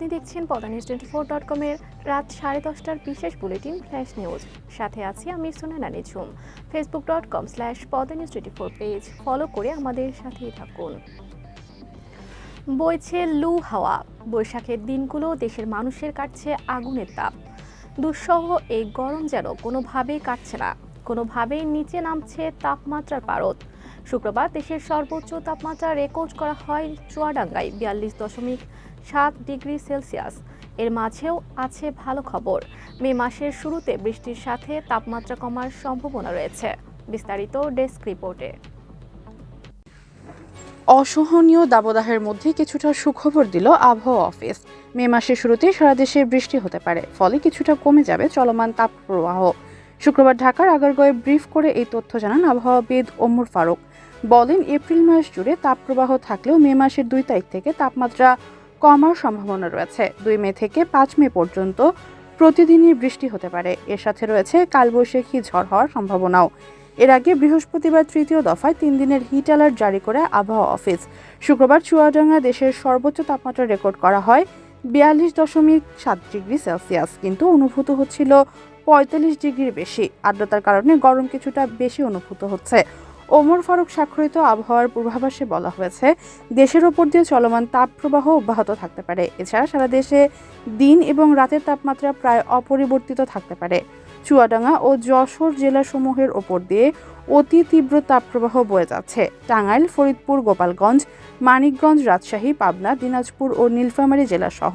আপনি দেখছেন পদা twenty four dot কমের রাত সাড়ে দশটার বিশেষ বুলেটিন ফ্ল্যাশ নিউজ। সাথে আছি আমি Sonana Nijhum. Facebook dot com slash Padma news twenty four page follow করে আমাদের সাথেই থাকুন। বইছে লু হাওয়া। বৈশাখের দিনগুলো দেশের মানুষের কাটছে আগুনের তাপ। দুঃসহ এই গরম যেন কোনোভাবেই কাটছে না। কোনোভাবেই নিচে নামছে তাপমাত্রার পারদ। শুক্রবার দেশের সর্বোচ্চ তাপমাত্রা রেকর্ড করা হয় চুয়াডাঙ্গায়। বিয়াল্লিশ দশমিক সাত ডিগ্রি সেলসিয়াস। এর মাঝেও আছে ভালো খবর। মে মাসের শুরুতে বৃষ্টির সাথে তাপমাত্রা কমার সম্ভাবনা রয়েছে। বিস্তারিত ডেস্ক রিপোর্টে। অসহনীয় দাবদাহের মধ্যে কিছুটা সুখবর দিল আবহাওয়া অফিস। মে মাসের শুরুতে সারা দেশে বৃষ্টি হতে পারে, ফলে কিছুটা কমে যাবে চলমান তাপপ্রবাহ। শুক্রবার ঢাকার আগারগয়ে ব্রিফ করে এই তথ্য জানান আবহাওয়াবিদ ওমর ফারুক। বলেন, এপ্রিল মাস জুড়ে তাপপ্রবাহ থাকলেও মে মাসের দুই তারিখ থেকে তাপমাত্রা কমার সম্ভাবনা রয়েছে। দুই মে থেকে পাঁচ মে পর্যন্ত প্রতিদিনই বৃষ্টি হতে পারে। এর সাথে রয়েছে কালবৈশাখী ঝড় হওয়ার সম্ভাবনাও। এর আগে বৃহস্পতিবার তৃতীয় দফায় তিন দিনের হিট অ্যালার্ট জারি করে আবহাওয়া অফিস শুক্রবার চুয়াডাঙ্গা দেশের সর্বোচ্চ তাপমাত্রা রেকর্ড করা হয় বিয়াল্লিশ দশমিক সাত ডিগ্রি সেলসিয়াস। কিন্তু অনুভূত হচ্ছিল পঁয়তাল্লিশ ডিগ্রির বেশি। আর্দ্রতার কারণে গরম কিছুটা বেশি অনুভূত হচ্ছে। ওমর ফারুক স্বাক্ষরিত আবহাওয়ার পূর্বাভাসে বলা হয়েছে, দেশের ওপর দিয়ে চলমান তাপপ্রবাহ অব্যাহত থাকতে পারে। এছাড়া সারা দেশে দিন এবং রাতের তাপমাত্রা প্রায় অপরিবর্তিত থাকতে পারে। চুয়াডাঙ্গা ও যশোর জেলাসমূহের ওপর দিয়ে অতি তীব্র তাপপ্রবাহ বয়ে যাচ্ছে। টাঙ্গাইল, ফরিদপুর, গোপালগঞ্জ, মানিকগঞ্জ, রাজশাহী, পাবনা, দিনাজপুর ও নীলফামারী জেলাসহ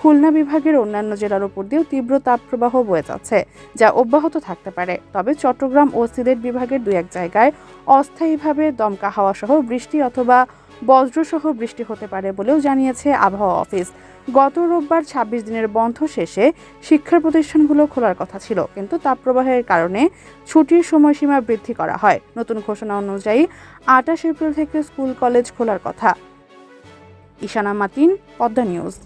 খুলনা বিভাগের অন্যান্য জেলার উপর দিয়েও তীব্র তাপপ্রবাহ বয়ে যাচ্ছে, যা অব্যাহত থাকতে পারে। তবে চট্টগ্রাম ও সিলেট বিভাগের দুই এক জায়গায় অস্থায়ীভাবে দমকা হাওয়া সহ বৃষ্টি অথবা বজ্রসহ বৃষ্টি হতে পারে বলেও জানিয়েছে আবহাওয়া অফিস। গত রোববার ছাব্বিশ দিনের বন্ধ শেষে শিক্ষা প্রতিষ্ঠানগুলো খোলার কথা ছিল, কিন্তু তাপপ্রবাহের কারণে ছুটির সময়সীমা বৃদ্ধি করা হয়। নতুন ঘোষণা অনুযায়ী আটাশ এপ্রিল থেকে স্কুল, কলেজ খোলার কথা। ইশানা মাতিন, পদ্মা নিউজ।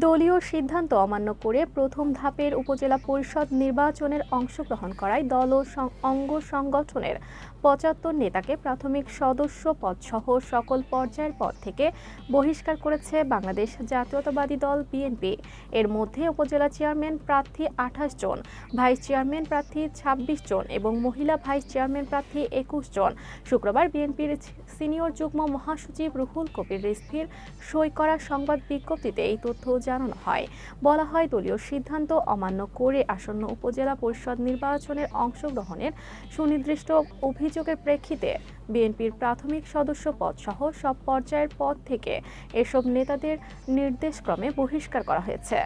দলীয় সিদ্ধান্ত অমান্য করে প্রথম ধাপের উপজেলা পরিষদ নির্বাচনের অংশগ্রহণ করায় দল ও অঙ্গ সংগঠনের পঁচাত্তর নেতাকে প্রাথমিক সদস্য পদসহ সকল পর্যায়ের পদ থেকে বহিষ্কার করেছে বাংলাদেশ জাতীয়তাবাদী দল বিএনপি। এর মধ্যে উপজেলা চেয়ারম্যান প্রার্থী আঠাশ জন, ভাইস চেয়ারম্যান প্রার্থী ২৬ জন এবং মহিলা ভাইস চেয়ারম্যান প্রার্থী একুশ জন। শুক্রবার বিএনপির সিনিয়র যুগ্ম মহাসচিব রুহুল কবির রিজভির সই করা সংবাদ বিজ্ঞপ্তিতে এই তথ্য জানানো হয়। বলা হয় দলীয় সিদ্ধান্ত অমান্য করে আসন্ন উপজেলা পরিষদ নির্বাচনের অংশগ্রহণের সুনির্দিষ্ট অভিযোগের প্রেক্ষিতে বিএনপির প্রাথমিক সদস্য পদ সহ সব পর্যায়ের পদ থেকে এসব নেতাদের নির্দেশক্রমে বহিষ্কার করা হয়েছে।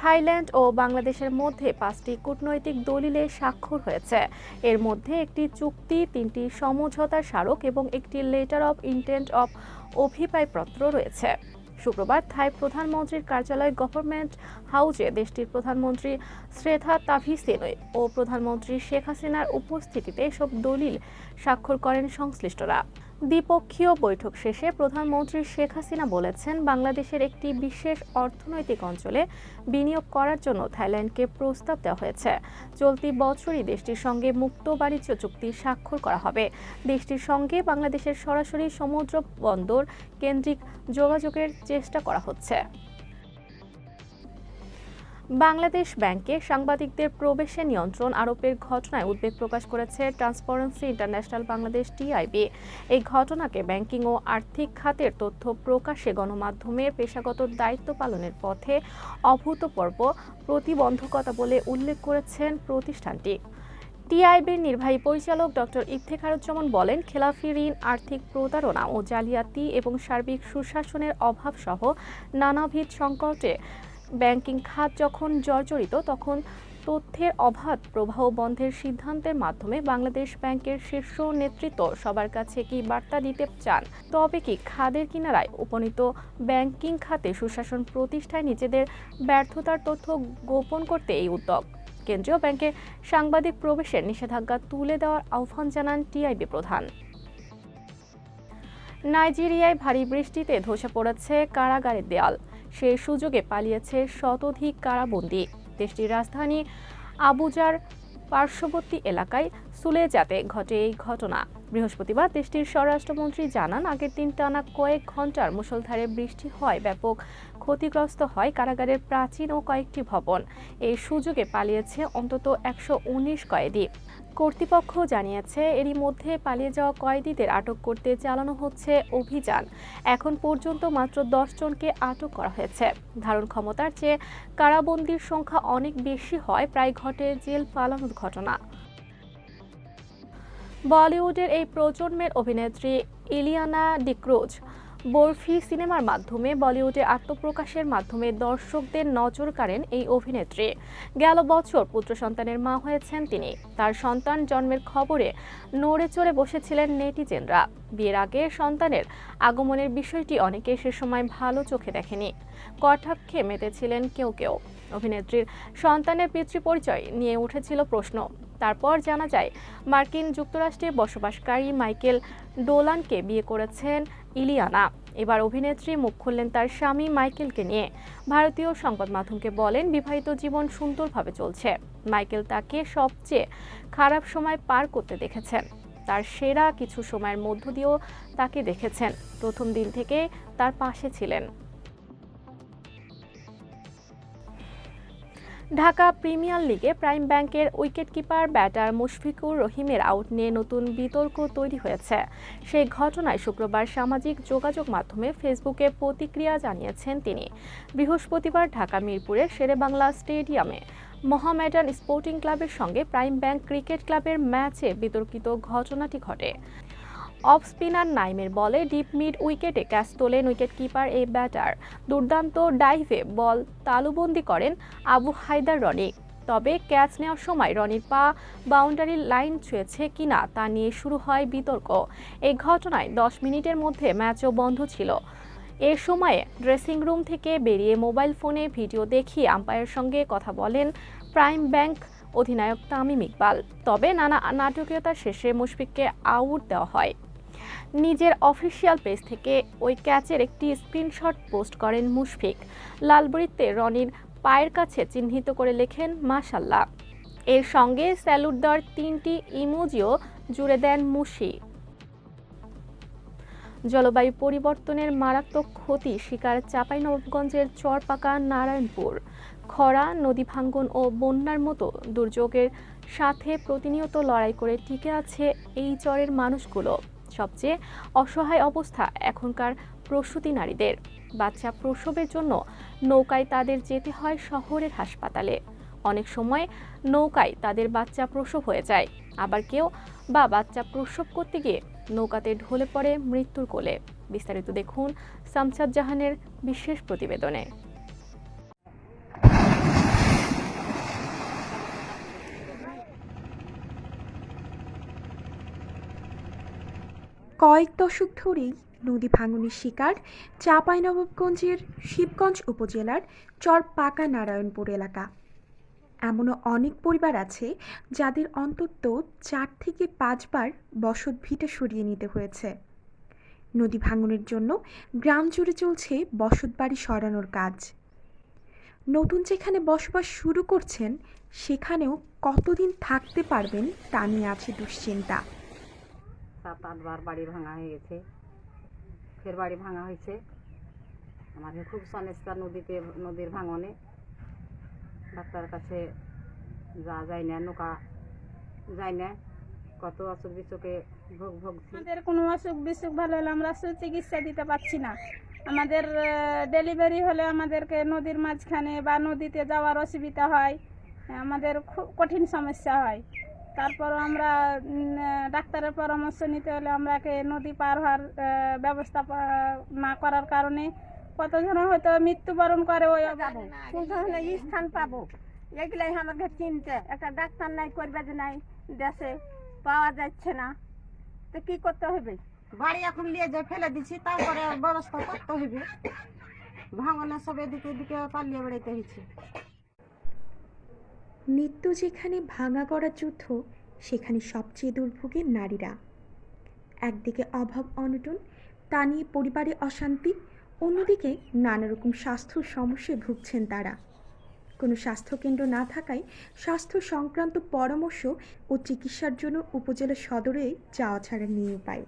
থাইল্যান্ড ও বাংলাদেশের মধ্যে পাঁচটি কূটনৈতিক দলিলে স্বাক্ষর হয়েছে। এর মধ্যে একটি চুক্তি, তিনটি সমঝোতার স্মারক এবং একটি লেটার অব ইন্টেন্ট অফ অভিপ্রায়পত্র রয়েছে। শুক্রবার থাই প্রধানমন্ত্রীর কার্যালয় গভর্নমেন্ট হাউসে দেশটির প্রধানমন্ত্রী শ্রেথা তাভিসেনয় ও প্রধানমন্ত্রী শেখ হাসিনার উপস্থিতিতে এসব দলিল স্বাক্ষর করেন সংশ্লিষ্টরা। দ্বিপক্ষীয় বৈঠক শেষে প্রধানমন্ত্রী শেখ হাসিনা বলেছেন, বাংলাদেশের একটি বিশেষ অর্থনৈতিক অঞ্চলে বিনিয়োগ করার জন্য থাইল্যান্ডকে প্রস্তাব দেওয়া হয়েছে। চলতি বছরই দেশটির সঙ্গে মুক্ত বাণিজ্য চুক্তি স্বাক্ষর করা হবে। দেশটির সঙ্গে বাংলাদেশের সরাসরি সমুদ্র বন্দর কেন্দ্রিক যোগাযোগের চেষ্টা করা হচ্ছে। বাংলাদেশ ব্যাংকে সাংবাদিকদের প্রবেশে নিয়ন্ত্রণ আরোপের ঘটনায় উদ্বেগ প্রকাশ করেছে ট্রান্সপারেন্সি ইন্টারন্যাশনাল বাংলাদেশ টিআইবি এই ঘটনাকে ব্যাংকিং ও আর্থিক খাতের তথ্য প্রকাশে গণমাধ্যমের পেশাগত দায়িত্ব পালনের পথে অভূতপূর্ব প্রতিবন্ধকতা বলে উল্লেখ করেছেন প্রতিষ্ঠানটি। টিআইবির নির্বাহী পরিচালক ডক্টর ইফতেখারুজ্জামান বলেন, খেলাফি ঋণ, আর্থিক প্রতারণা ও জালিয়াতি এবং সার্বিক সুশাসনের অভাব সহ নানাবিধ সংকটে ব্যাংকিং খাত যখন জর্জরিত, তখন তথ্যের অবাধ প্রবাহ বন্ধের সিদ্ধান্তের মাধ্যমে বাংলাদেশ ব্যাংকের শীর্ষ নেতৃত্ব সবার কাছে কি বার্তা দিতে চান। তবে কি খাদের কিনারায় উপনীত ব্যাংকিং খাতে সুশাসন প্রতিষ্ঠায় নিজেদের ব্যর্থতার তথ্য গোপন করতে এই উদ্যোগ। কেন্দ্রীয় ব্যাংকে সাংবাদিক প্রবেশের নিষেধাজ্ঞা তুলে দেওয়ার আহ্বান জানান টিআইবি প্রধান। নাইজেরিয়ায় ভারী বৃষ্টিতে ধসে পড়েছে কারাগারের দেয়াল। সেই সুযোগে পালিয়েছে শতাধিক কারাবন্দী। দেশটির রাজধানী আবুজার পার্শ্ববর্তী এলাকায় সুলেজাতে ঘটে এই ঘটনা। বৃহস্পতিবার দেশটির স্বরাষ্ট্রমন্ত্রী জানান, আগের দিন টানা কয়েক ঘণ্টার মুসলধারে বৃষ্টি হয়, ব্যাপক ক্ষতিগ্রস্ত হয় কারাগারের প্রাচীন ও কয়েকটি ভবন। এই সুযোগে পালিয়েছে অন্তত একশো উনিশ কয়েদি। কর্তৃপক্ষ জানিয়েছে, এরই মধ্যে পালিয়ে যাওয়া কয়েদিদের আটক করতে চালানো হচ্ছে অভিযান। এখন পর্যন্ত মাত্র জনকে আটক করা হয়েছে। ধারণ ক্ষমতার চেয়ে কারাবন্দির সংখ্যা অনেক বেশি হয়, প্রায় ঘটে জেল পালানোর ঘটনা। বলিউডের এই প্রজন্মের অভিনেত্রী ইলিয়ানা ডিক্রুজ বরফি সিনেমার মাধ্যমে বলিউডে আত্মপ্রকাশের মাধ্যমে দর্শকদের নজর কাড়েন এই অভিনেত্রী। গেল বছর পুত্র সন্তানের মা হয়েছেন তিনি। তার সন্তান জন্মের খবরে নড়ে চড়ে বসেছিলেন নেটিজেনরা। বিয়ের আগে সন্তানের আগমনের বিষয়টি অনেকে সে সময় ভালো চোখে দেখেনি। কটাক্ষে মেতেছিলেন কেউ কেউ। অভিনেত্রীর সন্তানের পিতৃপরিচয় নিয়ে উঠেছিল প্রশ্ন। তারপর জানা যায়, মার্কিন যুক্তরাষ্ট্রে বসবাসকারী মাইকেল ডোলানকে বিয়ে করেছেন ইলিয়ানা। এবার অভিনেত্রী মুখ খুললেন তার স্বামী মাইকেলকে নিয়ে। ভারতীয় সংবাদ মাধ্যমকে বলেন, বিবাহিত জীবন সুন্দরভাবে চলছে। মাইকেল তাকে সবচেয়ে খারাপ সময় পার করতে দেখেছেন। তার সেরা কিছু সময়ের মধ্য দিয়েও তাকে দেখেছেন। প্রথম দিন থেকে তার পাশে ছিলেন। ঢাকা প্রিমিয়ার লিগে প্রাইম ব্যাংকের উইকেটকিপার ব্যাটার মুশফিকুর রহিমের আউট নিয়ে নতুন বিতর্ক তৈরি হয়েছে। সেই ঘটনায় শুক্রবার সামাজিক যোগাযোগ মাধ্যমে ফেসবুকে প্রতিক্রিয়া জানিয়েছেন তিনি। বৃহস্পতিবার ঢাকা মিরপুরের শেরেবাংলা স্টেডিয়ামে মোহামেডান স্পোর্টিং ক্লাবের সঙ্গে প্রাইম ব্যাংক ক্রিকেট ক্লাবের ম্যাচে বিতর্কিত ঘটনাটি ঘটে। অফ স্পিনার নাইমের বলে ডিপ মিড উইকেটে ক্যাচ তোলেন উইকেট কিপার এই ব্যাটার। দুর্দান্ত ডাইভে বল তালুবন্দি করেন আবু হায়দার রনি। তবে ক্যাচ নেওয়ার সময় রনির পা বাউন্ডারি লাইন ছুঁয়েছে কিনা তা নিয়ে শুরু হয় বিতর্ক। এই ঘটনায় দশ মিনিটের মধ্যে ম্যাচও বন্ধ ছিল। এ সময়ে ড্রেসিং রুম থেকে বেরিয়ে মোবাইল ফোনে ভিডিও দেখিয়ে আম্পায়ারের সঙ্গে কথা বলেন প্রাইম ব্যাংক অধিনায়ক তামিম ইকবাল। তবে নানা নাটকীয়তা শেষে মুশফিককে আউট দেওয়া হয়। নিজের অফিসিয়াল পেজ থেকে ওই ক্যাচের একটি স্ক্রিনশট পোস্ট করেন মুশফিক। লালবরিতে রনির পায়ের কাছে চিহ্নিত করে লেখেন মাশাল্লাহ এর সঙ্গে স্যালুট দেওয়ার তিনটি ইমোজিও জুড়ে দেন মুশি। জলবায়ু পরিবর্তনের মারাত্মক ক্ষতি শিকার চাঁপাইনবাবগঞ্জের চরপাকা নারায়ণপুর। খরা, নদী ভাঙ্গন ও বন্যার মতো দুর্যোগের সাথে প্রতিনিয়ত লড়াই করে টিকে আছে এই চরের মানুষগুলো। সবচেয়ে অসহায় অবস্থা এখনকার প্রসূতি নারীদের। বাচ্চা প্রসবের জন্য নৌকায় তাদের যেতে হয় শহরের হাসপাতালে। অনেক সময় নৌকায় তাদের বাচ্চা প্রসব হয়ে যায়। আবার কেউ বা বাচ্চা প্রসব করতে গিয়ে নৌকাতে ঢলে পড়ে মৃত্যুর কোলে। বিস্তারিত দেখুন সামসাদ জাহানের বিশেষ প্রতিবেদনে। কয়েক দশক ধরেই নদী ভাঙনের শিকার চাঁপাইনবাবগঞ্জের শিবগঞ্জ উপজেলার চর পাকা নারায়ণপুর এলাকা। এমনও অনেক পরিবার আছে যাদের অন্তত চার থেকে পাঁচবার বসত ভিটে সরিয়ে নিতে হয়েছে। নদী ভাঙনের জন্য গ্রাম জুড়ে চলছে বসত বাড়ি সরানোর কাজ। নতুন যেখানে বসবাস শুরু করছেন, সেখানেও কতদিন থাকতে পারবেন তা নিয়ে আছে দুশ্চিন্তা। সাত আটবার বাড়ি ভাঙা হয়ে গেছে। ফের বাড়ি ভাঙা হয়েছে। আমাদের খুব সমস্যা নদীতে, নদীর ভাঙনে। ডাক্তার কাছে যা যায় না নৌকা যায় না কত অসুখ বিসুখে ভোগ ভোগছি। আমাদের কোনো অসুখ বিসুখ ভালো হলে আমরা সুচিকিৎসা দিতে পারছি না। আমাদের ডেলিভারি হলে আমাদেরকে নদীর মাঝখানে বা নদীতে যাওয়ার অসুবিধা হয়। আমাদের খুব কঠিন সমস্যা হয়। তারপর আমরা ডাক্তারের পরামর্শ নিতে হলে আমরাকে নদী পার হওয়ার ব্যবস্থা না করার কারণে কতজন হয়তো মৃত্যুবরণ করে ওই স্থান পাবো? এগুলাই আমাকে চিনতে। একটা ডাক্তার নাই করবে যে নাই দেশে পাওয়া যাচ্ছে না। তো কি করতে হবে? বাড়ি এখন নিয়ে যে ফেলে দিছি তারপরে ব্যবস্থা করতে হবে। ভাঙনে সব এদিকে এদিকে পালিয়ে বেড়াইতে হয়েছে। নিত্য যেখানে ভাঙা করার যুদ্ধ, সেখানে সবচেয়ে দুর্ভোগের নারীরা। একদিকে অভাব অনটন, তা নিয়ে পরিবারে অশান্তি, অন্যদিকে নানা রকম স্বাস্থ্য সমস্যায় ভুগছেন তারা। কোনো স্বাস্থ্যকেন্দ্র না থাকায় স্বাস্থ্য সংক্রান্ত পরামর্শ ও চিকিৎসার জন্য উপজেলা সদরে যাওয়া ছাড়া নিয়ে উপায়।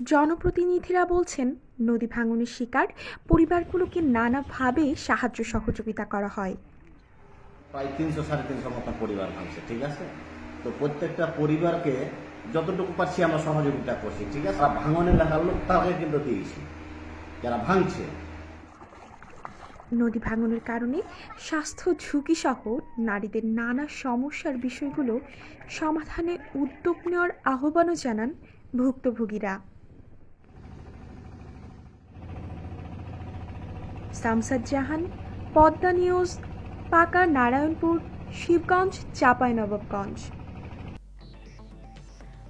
জনপ্রতিনিধিরা বলছেন, নদী ভাঙনের শিকার পরিবারগুলোকে নানাভাবে সাহায্য সহযোগিতা করা হয়। প্রায় তিনশো, সাড়ে তিনশো মতন পরিবার ভাঙছে, ঠিক আছে? তো প্রত্যেকটা পরিবারকে যতটুকু পারছি আমরা সহযোগিতা করছি, ঠিক আছে? আর ভাঙন এলাকার লোক তাকে কিন্তু দিয়েছি, যারা ভাঙছে। নদী ভাঙনের কারণে স্বাস্থ্য ঝুঁকি সহ নারীদের নানা সমস্যার বিষয়গুলো সমাধানে উদ্যোগ নেওয়ার আহ্বানও জানান ভুক্তভোগীরা। সামসাদ জাহান, পদ্মা নিউজ পাকা নারায়ণপুর শিবগঞ্জ চাঁপাইনবাবগঞ্জ।